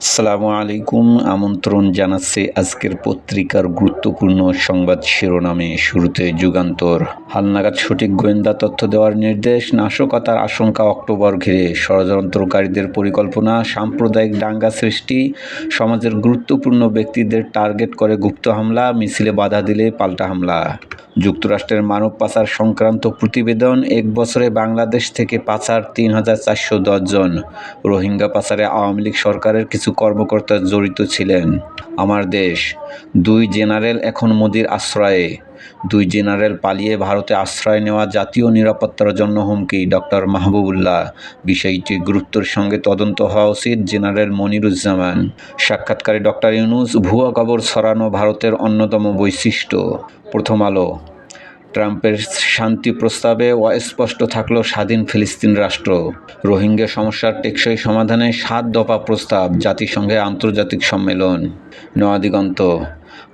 আসসালামু আলাইকুম। আমন্ত্রণ জানাচ্ছে আজকের পত্রিকার গুরুত্বপূর্ণ সংবাদ শিরোনামে। শুরুতে যুগান্তর। হালনাগাদ সঠিক গোয়েন্দা তথ্য দেওয়ার নির্দেশ, নাশকতার আশঙ্কা অক্টোবর ঘিরে। ষড়যন্ত্রকারীদের পরিকল্পনা, সাম্প্রদায়িক দাঙ্গা সৃষ্টি, সমাজের গুরুত্বপূর্ণ ব্যক্তিদের টার্গেট করে গুপ্ত হামলা, মিছিলে বাধা দিলে পাল্টা হামলা। যুক্তরাষ্ট্রের মানব পাচার সংক্রান্ত প্রতিবেদন এক বছরে বাংলাদেশ থেকে পাচার তিন হাজার চারশো জন। রোহিঙ্গা পাচারে আওয়ামী লীগ সরকারের কিছু কর্মকর্তা জড়িত ছিলেন। আমার দেশ, দুই জেনারেল এখন মোদির আশ্রয়ে। দুই জেনারেল পালিয়ে ভারতে আশ্রয় নেওয়া জাতীয় নিরাপত্তার জন্য হুমকি ডক্টর মাহবুবুল্লাহ। বিষয়টি গুরুত্বের সঙ্গে তদন্ত হওয়া উচিত, জেনারেল মনিরুজ্জামান। সাক্ষাৎকারে ডক্টর ইউনুস, ভুয়া খবর ছড়ানো ভারতের অন্যতম বৈশিষ্ট্য। প্রথম আলো। ট্রাম্পের শান্তি প্রস্তাবে অস্পষ্ট থাকল স্বাধীন ফিলিস্তিন রাষ্ট্র। রোহিঙ্গা সমস্যার টেকসই সমাধানে সাত দফা প্রস্তাব জাতিসংঘে আন্তর্জাতিক সম্মেলন। নয়াদিগন্ত,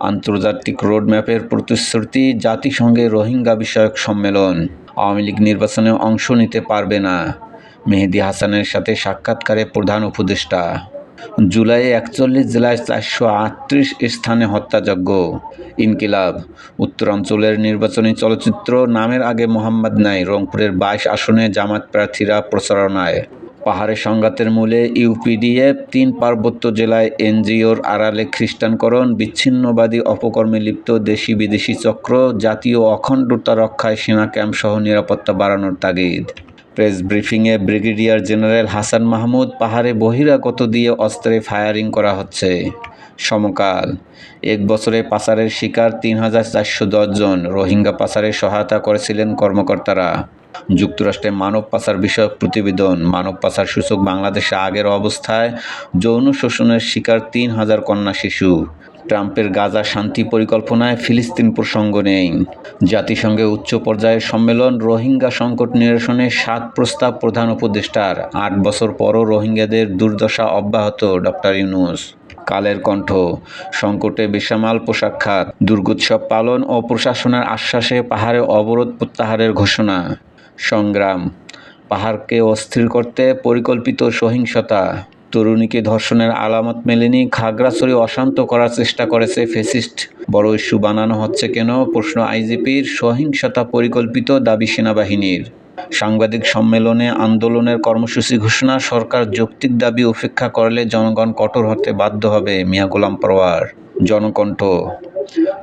আন্তর্জাতিক রোডম্যাপের প্রতিশ্রুতি জাতিসংঘে রোহিঙ্গা বিষয়ক সম্মেলন। আওয়ামী লীগ নির্বাচনে অংশ নিতে পারবে না। মেহেদি হাসানের সাথে সাক্ষাৎকারে প্রধান উপদেষ্টা। জুলাইয়ে একচল্লিশ জেলায় চারশো আটত্রিশ স্থানে হত্যাযজ্ঞ। ইনকিলাব। উত্তরাঞ্চলের নির্বাচনী চলচ্চিত্র নামের আগে মোহাম্মদ নাই, রংপুরের বাইশ আসনে জামাত প্রার্থীরা প্রচারণায়। পাহাড়ে সংঘাতের মূলে ইউপিডিএফ তিন পার্বত্য জেলায় এনজিওর আড়ালে খ্রিস্টানকরণ, বিচ্ছিন্নবাদী অপকর্মে লিপ্ত দেশি বিদেশি চক্র, জাতীয় অখণ্ডতা রক্ষায় সেনা ক্যাম্পসহ নিরাপত্তা বাড়ানোর তাগিদ। প্রেস ব্রিফিংয়ে ব্রিগেডিয়ার জেনারেল হাসান মাহমুদ পাহাড়ে বহিরাগত দিয়ে অস্ত্রে ফায়ারিং করা হচ্ছে। সমকাল। এক বছরে পাচারের শিকার তিন হাজার চারশো জন। রোহিঙ্গা পাচারে সহায়তা করেছিলেন কর্মকর্তারা। যুক্তরাষ্ট্রে মানব পাচার বিষয়ক প্রতিবেদন। মানব পাচার সূচক বাংলাদেশে আগের অবস্থায় যৌন শোষণের শিকার তিন হাজার কন্যা শিশু। ট্রাম্পের গাজা শান্তি পরিকল্পনায় ফিলিস্তিন প্রসঙ্গ নেই। জাতিসংঘে উচ্চ পর্যায়ের সম্মেলন রোহিঙ্গা সংকট নিরসনে সাত প্রস্তাব প্রধান উপদেষ্টার। আট বছর পরও রোহিঙ্গাদের দুর্দশা অব্যাহত, ডক্টর ইউনুস। কালের কণ্ঠ, সংকটে বেসামাল পোশাক খাত, দুর্গোৎসব পালন ও প্রশাসনের আশ্বাসে পাহাড়ে অবরোধ প্রত্যাহারের ঘোষণা। সংগ্রাম, পাহাড়কে অস্থির করতে পরিকল্পিত সহিংসতা। তরুণীকে ধর্ষণের আলামত মেলেনি। খাগড়াছড়ি অশান্ত করার চেষ্টা করেছে ফেসিস্ট। বড় ইস্যু বানানো হচ্ছে কেন? প্রশ্ন আইজিপির সহিংসতা পরিকল্পিত দাবি সেনাবাহিনীর। সাংবাদিক সম্মেলনে আন্দোলনের কর্মসূচি ঘোষণা, সরকার যৌক্তিক দাবি উপেক্ষা করলে জনগণ কঠোর হতে বাধ্য হবে। মিয়া গোলাম পরোয়ার, জনকণ্ঠ।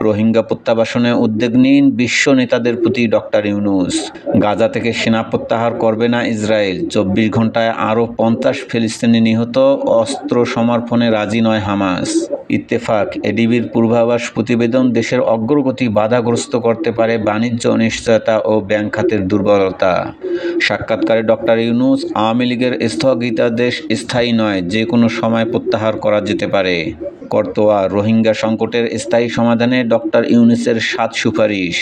রোহিঙ্গা প্রত্যাবাসনে উদ্যোগ নিন বিশ্ব নেতাদের প্রতি ডক্টর ইউনুস। গাজা থেকে সেনা প্রত্যাহার করবে না ইসরায়েল। চব্বিশ ঘন্টায় আরও পঞ্চাশ ফিলিস্তিনি নিহত, অস্ত্র সমর্পণে রাজি নয় হামাস। ইত্তেফাক, এডিবির পূর্বাভাস প্রতিবেদন দেশের অগ্রগতি বাধাগ্রস্ত করতে পারে বাণিজ্য অনিশ্চয়তা ও ব্যাংক খাতের দুর্বলতা। সাক্ষাৎকারে ডক্টর ইউনুস, আওয়ামী লীগের স্থগিতাদেশ স্থায়ী নয়, যে কোনো সময় প্রত্যাহার করা যেতে পারে। করতোয়া, রোহিঙ্গা সংকটের স্থায়ী সমাধানে ডক্টর ইউনুসের সাত সুপারিশ।